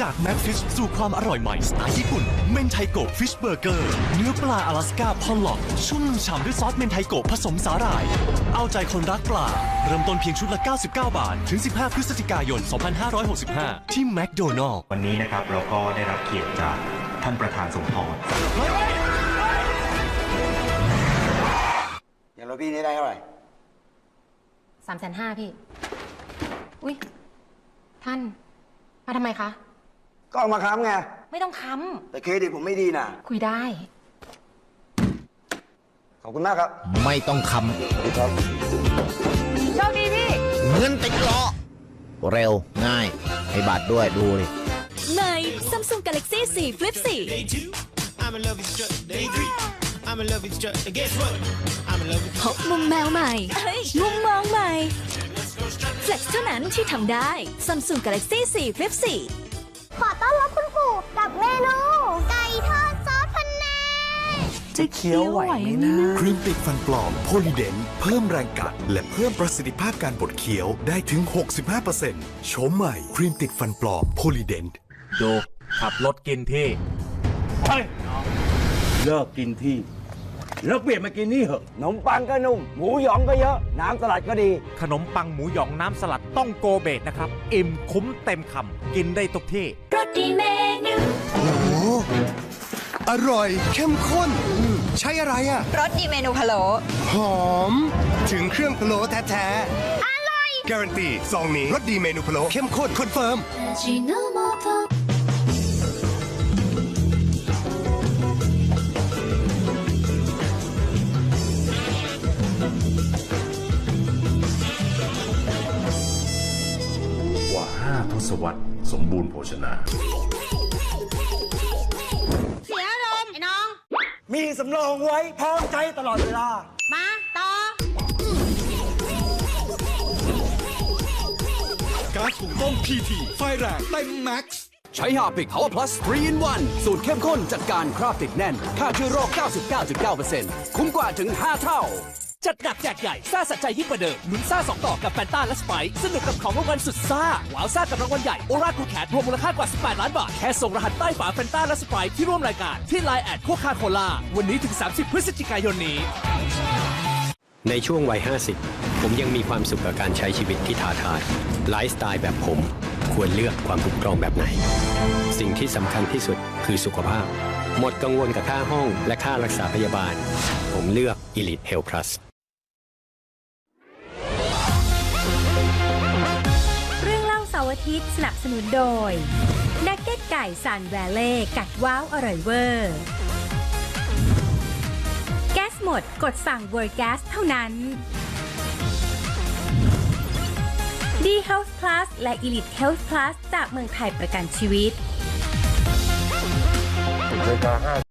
จากแม็กฟิชสู่ความอร่อยใหม่สไตล์ญี่ปุ่น เมนไทโกะฟิชเบอร์เกอร์ เนื้อปลาอลาสก้าพอลล็อก ชุ่มฉ่ำด้วยซอสเมนไทโกะผสมสาหร่าย เอาใจคนรักปลา เริ่มต้นเพียงชุดละ 99 บาท ถึง 15 พฤศจิกายน 2565 ที่แมคโดนัลล์วันนี้นะครับเราก็ได้รับเกียรติจากท่านประธานสมพรอย่างรถพี่นี่ได้เท่าไหร่สามแสนห้าพี่ อุ้ยท่าน มาทำไมคะ ก็เอามาค้ำไง ไม่ต้องค้แต่เครดิตผมไม่ดีนะำคุยได้ ขอบคุณมากครับไม่ต้องคครับ โชคดีพี่ำเงินติดล้อเร็วง่ายให้บัตรด้วยดูดิใน Samsung Galaxy 4 Flip 4 Day two, I'm in love with strut. Day three, I'm in love with strut. And guess what? I'm in love with พบมุมแมวใหม่เฮ้ยมุมมองใหม่ Flex เท่านั้นที่ทำได้ Samsung Galaxy 4 Flip 4 ขอต้อนรับคุณปู่กับเมนูไก่ทอดซอสพะแนงจะเคี้ยวไหวไหมนะครีมติดฟันปลอมโพลีเดนเพิ่มแรงกัด และเพิ่มประสิทธิภาพการบดเคี้ยวได้ถึง 65%โฉมใหม่ครีมติดฟันปลอมโพลีเดนดูขับรถกินที่เลิกกินที่แล้วเปลี่ยนมากินนี่เหอะขนมปังก็นุ่ม หมูหยองก็เยอะ น้ำสลัดก็ดี ขนมปังหมูหยองน้ำสลัดต้องโกเบตนะครับ อิ่มคุ้มเต็มคำกินได้ทุกที่รส ดีเมนูอร่อยเข้มข้น ใช่อะไรอะ รสดีเมนูพะโล้หอม ถึงเครื่องพะโล้แท้ๆอร่อยการันตีซองนี้รสดีเมนูพะโล้เข้มข้นคอนเฟิร์มกว่า 5 ทศวรรษ สมบูรณ์โภชนา เสียอารมณ์ไอ้น้อง มีสำรองไว้พร้อมใจตลอดเวลา มาต่อการถุงต้มพีทีไฟแรงเต็มแม็กซ์ใช้ฮาปิก Power Plus 3 in 1 สูตรเข้มข้นจัดการคราบติดแน่น ฆ่าเชื้อโรค 99.9%คุ้มกว่าถึง 5 เท่า จัดหนักแจกใหญ่ซ่าสัจใจยิ่งกว่าเดิมลุ้นซ่าสองต่อกับแฟนตาและสไปซ์สนุกกับของรางวัลสุดซ่าว้าวซ่ากับรางวัลใหญ่โอราคูแคทรวมมูลค่ากว่า 18 ล้านบาท แค่ส่งรหัสใต้ฝาแฟนตาและสไปซ์ที่ร่วมรายการที่ไลน์แอดโคคาโคลาวันนี้ถึง 30 พฤศจิกายนนี้ ในช่วงวัย 50 ผมยังมีความสุขกับการใช้ชีวิตที่ท้าทายไลฟ์สไตล์แบบผม ควรเลือกความถูกต้องแบบไหน สิ่งที่สำคัญที่สุดคือสุขภาพ หมดกังวลกับค่าห้องและค่ารักษาพยาบาล ผมเลือก Elite Health Plus ทิตย์สนับสนุนโดยนักเก็ตไก่ซันแวเล่กัดว้าวอร่อยเวอร์แก๊สหมดกดสั่งเวอร์แก๊สเท่านั้น D Health Plus และ Elite Health Plus จากเมืองไทยประกันชีวิต